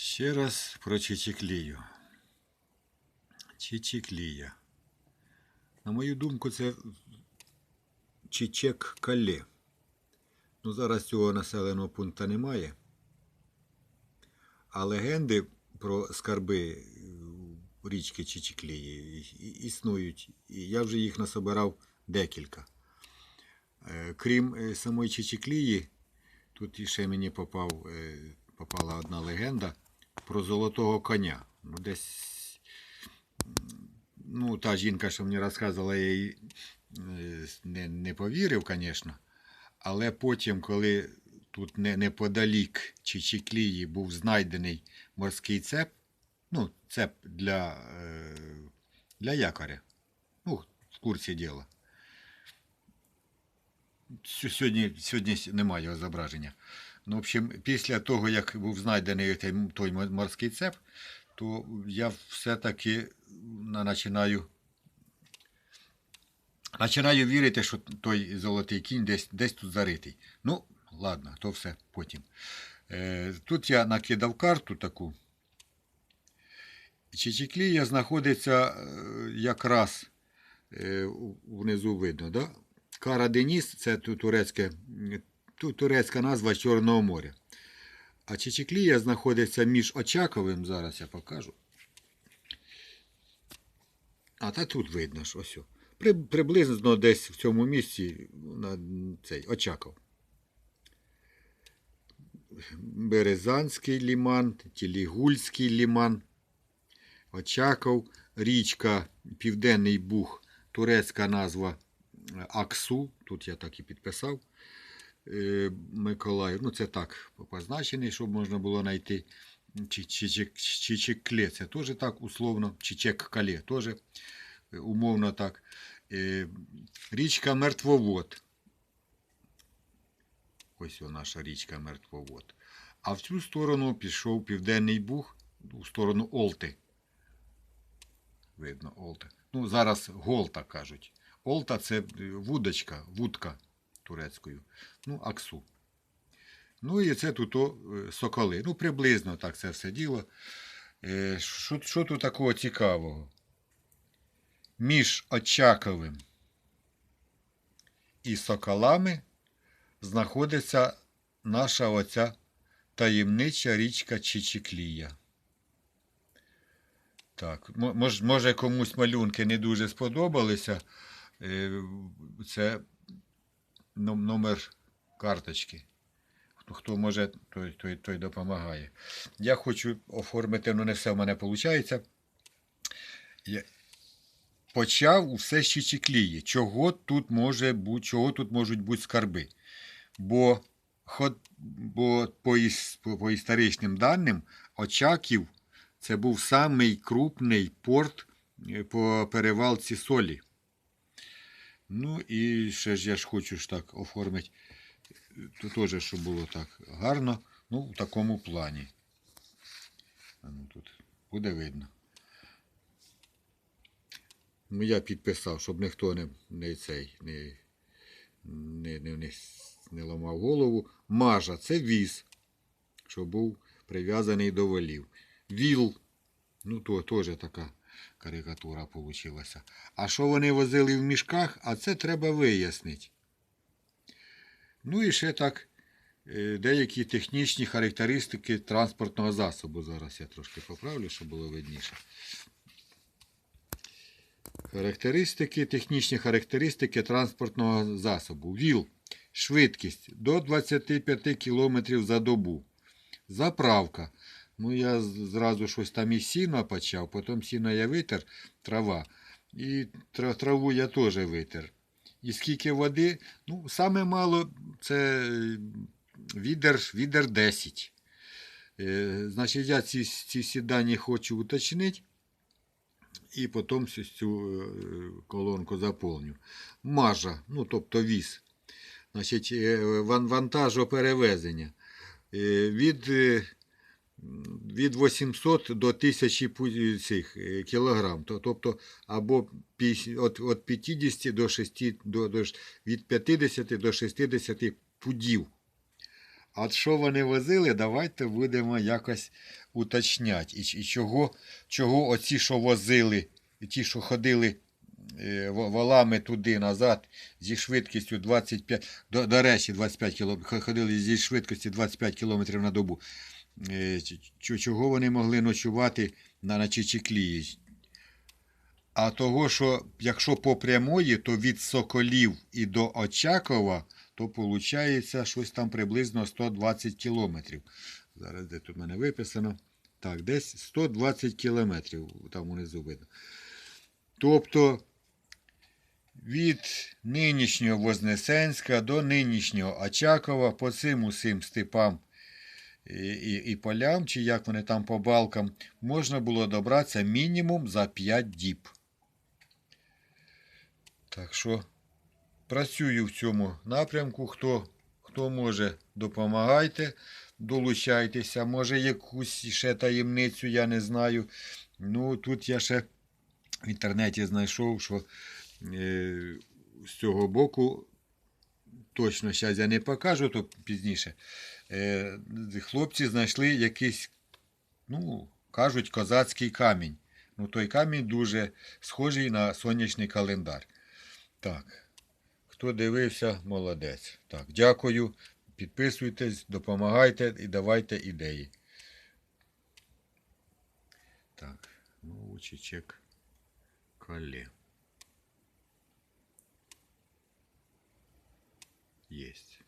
Ще раз про чечеклію. Чечеклія. На мою думку, це чечек кале. Ну, зараз цього населеного пункту немає. А легенди про скарби річки Чечеклії існують. І я вже їх насобирав декілька. Е, Крім е, самої Чечеклії, тут іще мені попав, е, попала одна легенда про золотого коня. Ну, десь, ну, та жінка, що мені розказувала, я їй е, не, не повірив, звісно. Але потім, коли тут не, неподалік Чечеклії був знайдений морський цеп, ну, цеп для, е, для якоря. Ну, в курсі діла. Сьогодні, сьогодні немає його зображення. Ну, в общем, після того, як був знайдений той, морський цеп, то я все-таки починаю, починаю вірити, що той золотий кінь десь, десь тут заритий. Ну, ладно, то все потім. Е, тут я накидав карту таку. Чечеклія знаходиться е, якраз е, внизу видно, да? Кара Деніс це турецьке, м, ту- турецька назва Чорного моря. А Чечеклія знаходиться між Очаковим, зараз я покажу. А та тут видно ж ось. При, приблизно десь в цьому місці на цей Очаков. Березанський ліман, Тілігульський ліман, Очаков, річка Південний Буг, турецька назва е, Аксу. Тут я так і підписав. Е, Миколаїв. Ну, це так позначений, щоб можна було знайти. Чи- Чичекле, це теж так условно. Чичек-кале, теж е, умовно так. Е, Річка Мертвовод. Ось о наша річка Мертвовод. А в цю сторону пішов Південний Буг, у сторону Олти. Видно, Олта. Ну, зараз Голта кажуть. Олта це вудочка, вудка турецькою. Ну, Аксу. Ну і це тут о, е, соколи. Ну, приблизно так це все діло. Е, Що, що тут такого цікавого? Між Очаковим і соколами знаходиться наша оця таємнича річка Чичеклія. Так, мо- може комусь малюнки не дуже сподобалися. Е, Це номер карточки. Хто, може, той, той, той допомагає. Я хочу оформити, ну не все в мене виходить. Почав усе з Чичеклії. Чого тут може бути, чого тут можуть бути скарби? Бо, ход, бо по, іс- по, по історичним даним Очаків це був самий крупний порт е, по перевалці солі. Ну і ще ж я ж хочу ж так оформити, теж, щоб було так гарно, ну, в такому плані. Ну, тут буде видно. Ну, я підписав, щоб ніхто не, не цей, не, не, не, не, не ламав голову. Мажа це віз, що був прив'язаний до волів. Віл, ну то теж така карикатура вийшла. А що вони возили в мішках, а це треба вияснити. Ну і ще так е, деякі технічні характеристики транспортного засобу. Зараз я трошки поправлю, щоб було видніше. Характеристики, технічні характеристики транспортного засобу. ВІЛ. Швидкість до 25 км за добу. Заправка. Ну, я зразу щось там із сіна почав, потім сіно я витер, трава. І траву я теж витер. І скільки води? Ну, саме мало це е, відер, відер 10. Е, значить, я ці, ці всі дані хочу уточнити. І потім цю, е, колонку заповню. Мажа, ну тобто віз. Значить, вантажоперевезення. Від, від 800 до 1000 цих е, кілограм. Тобто або от 50 до 6, до, до, від 50 до 60 пудів. А що вони возили, давайте будемо якось уточняти. І, чого, чого оці, що возили, ті, що ходили е, валами туди назад зі швидкістю 25, до, до речі, 25 км, ходили зі швидкістю 25 км на добу. Е, Чого вони могли ночувати на, Чичиклії? А того, що якщо по прямої, то від Соколів і до Очакова, то виходить щось там приблизно 120 кілометрів. Зараз де тут в мене виписано. Так, десь 120 кілометрів, там унизу видно. Тобто від нинішнього Вознесенська до нинішнього Очакова по цим усім степам і, і полям, чи як вони там по балкам, можна було добратися мінімум за 5 діб. Так що працюю в цьому напрямку. Хто, хто може, допомагайте, долучайтеся. Може, якусь ще таємницю, я не знаю. Ну, тут я ще в інтернеті знайшов, що е, з цього боку, точно зараз я не покажу, то пізніше. Е, хлопці знайшли якийсь, ну, кажуть, козацький камінь. Ну, той камінь дуже схожий на сонячний календар. Так. Хто дивився, молодець. Так, дякую. Підписуйтесь, допомагайте і давайте ідеї. Так, ну, чек Кале. Есть.